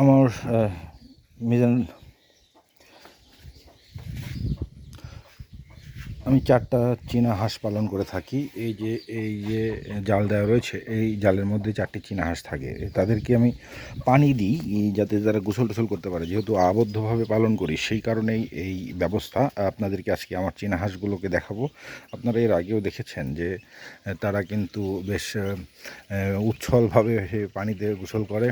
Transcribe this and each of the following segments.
আমার মিজান, আমি চারটা চীনা হাঁস পালন করে থাকি। এই যে এই যে জাল দেওয়া রয়েছে, এই জালের মধ্যে চারটি চীনা হাঁস থাকে। তাদেরকে আমি পানি দিই যাতে তারা গোসল টোসল করতে পারে। যেহেতু আবদ্ধভাবে পালন করি, সেই কারণেই এই ব্যবস্থা আপনাদেরকে আজকে আমার চীনা হাঁসগুলোকে দেখাবো। আপনারা এর আগেও দেখেছেন যে, তারা কিন্তু বেশ উচ্ছলভাবে পানিতে গোসল করে।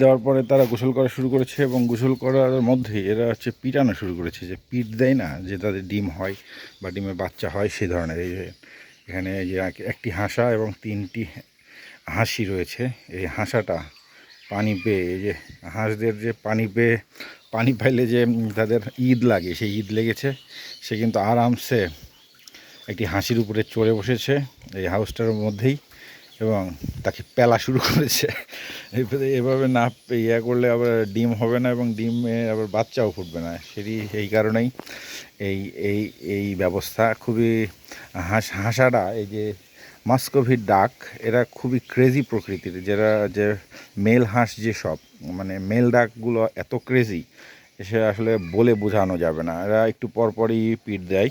দেওয়ার পরে তারা গোসল করা শুরু করেছে এবং গোসল করার মধ্যেই এরা হচ্ছে পিটানো শুরু করেছে যে পিট দেয় না, যে তাদের ডিম হয় বা ডিমের বাচ্চা হয় সেই ধরনের। এই যে এখানে যে একটি হাঁসা এবং তিনটি হাঁসি রয়েছে। এই হাঁসাটা পানি পেয়ে এই যে হাঁসদের যে পানি পেয়ে পানি পাইলে যে তাদের ঈদ লাগে, সেই ঈদ লেগেছে। সে কিন্তু আরামসে একটি হাসির উপরে চড়ে বসেছে। এই হাউসটার মধ্যেই এবং তাকে পেলা শুরু করেছে। এভাবে না ইয়া করলে আবার ডিম হবে না এবং ডিমে আবার বাচ্চাও ফুটবে না। সেটি এই কারণেই এই এই এই ব্যবস্থা খুবই হাঁস হাঁসাটা এই যে মাস্কোভির ডাক, এরা খুবই ক্রেজি প্রকৃতির। যারা, যে মেল হাঁস যেসব মানে মেল ডাকগুলো এত ক্রেজি সে আসলে বলে বোঝানো যাবে না। এরা একটু পরপরই পিট দেয়।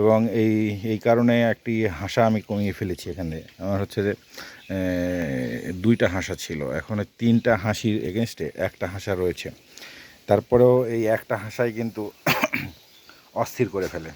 এবং এই এই কারণে একটি হাসা আমি কমিয়ে ফেলেছি এখানে। আমার হচ্ছে যে দুইটা হাঁসা ছিল। এখন তিনটা হাসির এগেনস্টে একটা হাঁসা রয়েছে। তারপরেও এই একটা হাসাই কিন্তু অস্থির করে ফেলে।